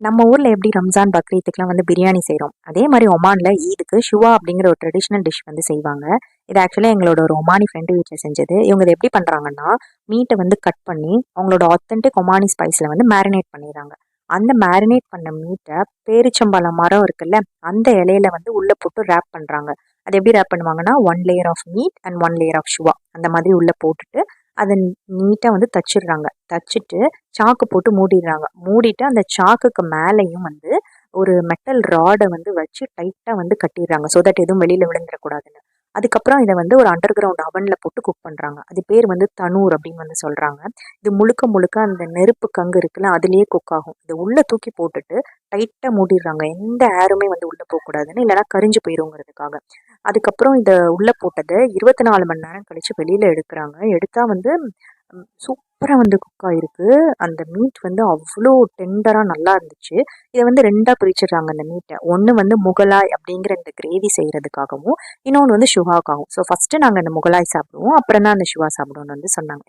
நம்ம ஊரில் எப்படி ரம்ஜான் பக்ரீத்துக்குலாம் வந்து பிரியாணி செய்கிறோம் அதே மாதிரி ஒமானில் ஈதுக்கு ஷுவா அப்படிங்கிற ஒரு ட்ரெடிஷ்னல் டிஷ் வந்து செய்வாங்க. இது ஆக்சுவலாக எங்களோட ஒரு ஒமானி ஃப்ரெண்டு வீட்டில் செஞ்சது. இவங்க இதை எப்படி பண்ணுறாங்கன்னா மீட்டை வந்து கட் பண்ணி அவங்களோட ஆத்தென்டிக் ஒமானி ஸ்பைஸில் வந்து மேரினேட் பண்ணிடுறாங்க. அந்த மேரினேட் பண்ண மீட்டை பேரிச்சம்பழம் மரம் இருக்குல்ல அந்த இலையில வந்து உள்ளே போட்டு ரேப் பண்ணுறாங்க அது எப்படி ரேப் பண்ணுவாங்கன்னா one layer of meat and one layer of ஷுவா. அந்த மாதிரி உள்ளே போட்டுட்டு அதை நீட்டாக வந்து தச்சிடுறாங்க. தச்சுட்டு சாக்கு போட்டு மூடிடுறாங்க. மூடிட்டு அந்த சாக்குக்கு மேலேயும் வந்து ஒரு மெட்டல் ராடை வந்து வச்சு டைட்டாக வந்து கட்டிடுறாங்க. ஸோ தட் எதுவும் வெளியில் விழுந்துடக்கூடாதுன்னு. அதுக்கப்புறம் இதை வந்து ஒரு அண்டர் கிரவுண்ட் அவனில் போட்டு குக் பண்ணுறாங்க அது பேர் வந்து தனூர் அப்படின்னு வந்து சொல்கிறாங்க இது முழுக்க முழுக்க அந்த நெருப்பு கங்கு இருக்குல்ல அதுலேயே குக் ஆகும். இதை உள்ளே தூக்கி போட்டுட்டு டைட்டாக மூடிடுறாங்க. எந்த ஏருமே வந்து உள்ளே போகக்கூடாதுன்னு இல்லைனா கரிஞ்சு போயிருங்கிறதுக்காக. அதுக்கப்புறம் இதை உள்ளே போட்டதை இருபத்தி நாலு மணி நேரம் கழித்து வெளியில் எடுக்கிறாங்க. எடுத்தால் வந்து சூப்பராக வந்து குக் ஆகிருக்கு அந்த மீட் வந்து அவ்வளோ டெண்டராக நல்லா இருந்துச்சு. இதை வந்து ரெண்டாக பிரிச்சிடுறாங்க அந்த மீட்டை ஒன்று வந்து முகலாய் அப்படிங்கிற இந்த கிரேவி செய்கிறதுக்காகவும் இன்னொன்று வந்து ஷுஹாக்காகவும் ஸோ ஃபஸ்ட்டு நாங்கள் அந்த முகலாய் சாப்பிடுவோம். அப்புறம் தான் அந்த சுகா சாப்பிடுவோம்னு வந்து சொன்னாங்க.